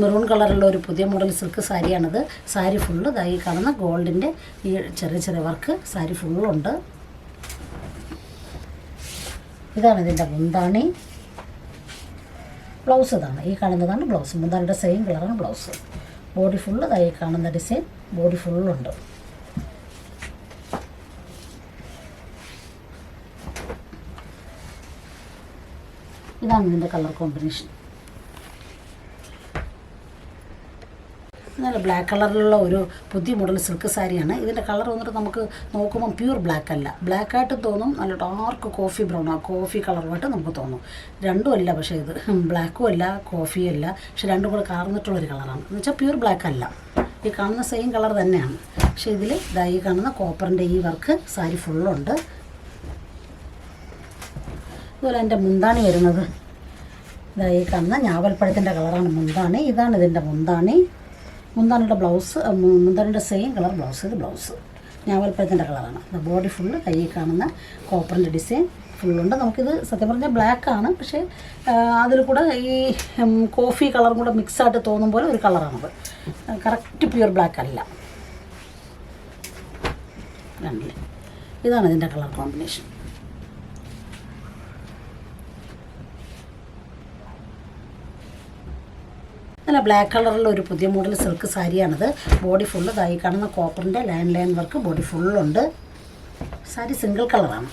Maroon കളറുള്ള ഒരു പുതിയ മോഡൽ സിൽക്ക് സാരിയാണിത്. സാരി ഫുള്ള് ഇതായി കാണുന്ന ഗോൾഡിന്റെ ഈ ചെറിയ ചെറിയ വർക്ക് സാരി ഫുള്ളുണ്ട് ഇതാണ് ഇതിന്റെ മുന്താണി. ബ്ലൗസ് ഇതാണ്. ഈ കാണുന്നതാണ് ബ്ലൗസ്. മുന്താണിയുടെ സെയിം കളറാണ് ബ്ലൗസ്. ബോഡി ഫുള്ള് ഇതായി കാണുന്ന ഡിസൈൻ ബോഡി ഫുള്ളുണ്ട് ഇതാണ് ഇതിന്റെ കളർ കോമ്പിനേഷൻ നല്ല ബ്ലാക്ക് കളറിലുള്ള ഒരു പുതിയ മോഡൽ സിൽക്ക് സാരിയാണ്. ഇതിന്റെ കളർ വന്നിട്ട് നമുക്ക് നോക്കുമ്പോൾ പ്യൂർ ബ്ലാക്ക് അല്ല. ബ്ലാക്ക് ആയിട്ട് തോന്നും നല്ല ഡാർക്ക് കോഫി ബ്രൗൺ ആ കോഫി കളറുമായിട്ട് നമുക്ക് തോന്നും. രണ്ടും അല്ല പക്ഷേ ഇത്. ബ്ലാക്കും അല്ല കോഫിയും അല്ല. പക്ഷേ രണ്ടും കൂടെ കാർന്നിട്ടുള്ളൊരു കളറാണ് എന്ന് വെച്ചാൽ പ്യൂർ ബ്ലാക്ക് അല്ല. ഈ കാണുന്ന സെയിം കളർ തന്നെയാണ്. പക്ഷേ ഇതിൽ ഇതാ ഈ കാണുന്ന കോപ്പറിന്റെ ഈ വർക്ക് സാരി ഫുള്ളുണ്ട് അതുപോലെ എന്റെ മുന്താണി വരുന്നത്. ഇതായി കാണുന്ന ഞാവൽപ്പഴത്തിന്റെ കളറാണ് മുന്താണി. ഇതാണ് ഇതിന്റെ മുന്താണി. മുന്താണിയുടെ ബ്ലൗസ് മുന്താനയുടെ സെയിം കളർ ബ്ലൗസ് ഇത് ബ്ലൗസ് ഞാവൽപ്പഴത്തിന്റെ കളറാണ് ബോഡി ഫുള്ള് കൈ കാണുന്ന കോപ്പറിന്റെ ഡിസൈൻ ഫുള്ളുണ്ട് നമുക്കിത് സത്യം പറഞ്ഞാൽ ബ്ലാക്ക് ആണ്. പക്ഷേ അതിൽ കൂടെ ഈ കോഫി കളറും കൂടെ മിക്സായിട്ട് തോന്നും പോലെ ഒരു കളറാണത് കറക്റ്റ് പ്യുവർ ബ്ലാക്ക് അല്ല. കണ്ടില്ലേ ഇതാണ് ഇതിന്റെ കളർ കോമ്പിനേഷൻ നല്ല ബ്ലാക്ക് കളറിലുള്ള ഒരു പുതിയ മോഡൽ സിൽക്ക് സാരിയാണിത്. ബോഡി ഫുള്ള് തായി കാണുന്ന കോപ്പറിന്റെ ലൈൻ ലൈൻ വർക്ക് ബോഡി ഫുള്ളുണ്ട് സാരി സിംഗിൾ കളറാണ്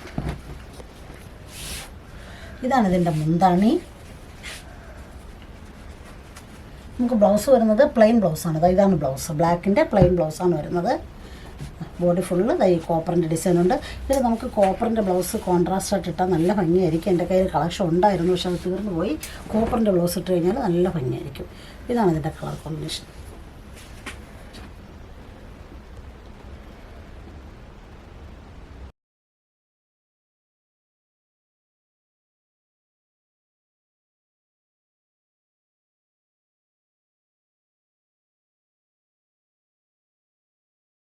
ഇതാണ് ഇതിന്റെ മുന്താണി. നമുക്ക് ബ്ലൗസ് വരുന്നത് പ്ലെയിൻ ബ്ലൗസാണ് ഇതാണ് ബ്ലൗസ് ബ്ലാക്കിന്റെ പ്ലെയിൻ ബ്ലൗസാണ് വരുന്നത്. ബോഡി ഫുള്ള് ഈ കോപ്പറിന്റെ ഡിസൈൻ ഉണ്ട്. ഇതിൽ നമുക്ക് കോപ്പറിന്റെ ബ്ലൗസ് കോൺട്രാസ്റ്റ് ആയിട്ട് ഇട്ടാൽ നല്ല ഭംഗിയായിരിക്കും. എന്റെ കയ്യിൽ കളക്ഷൻ ഉണ്ടായിരുന്നു പക്ഷെ അത് തീർന്നു പോയി. കോപ്പറിന്റെ ബ്ലൗസ് ഇട്ട് കഴിഞ്ഞാൽ നല്ല ഭംഗിയായിരിക്കും. ഇതാണ് ഇതിന്റെ കളർ കോമ്പിനേഷൻ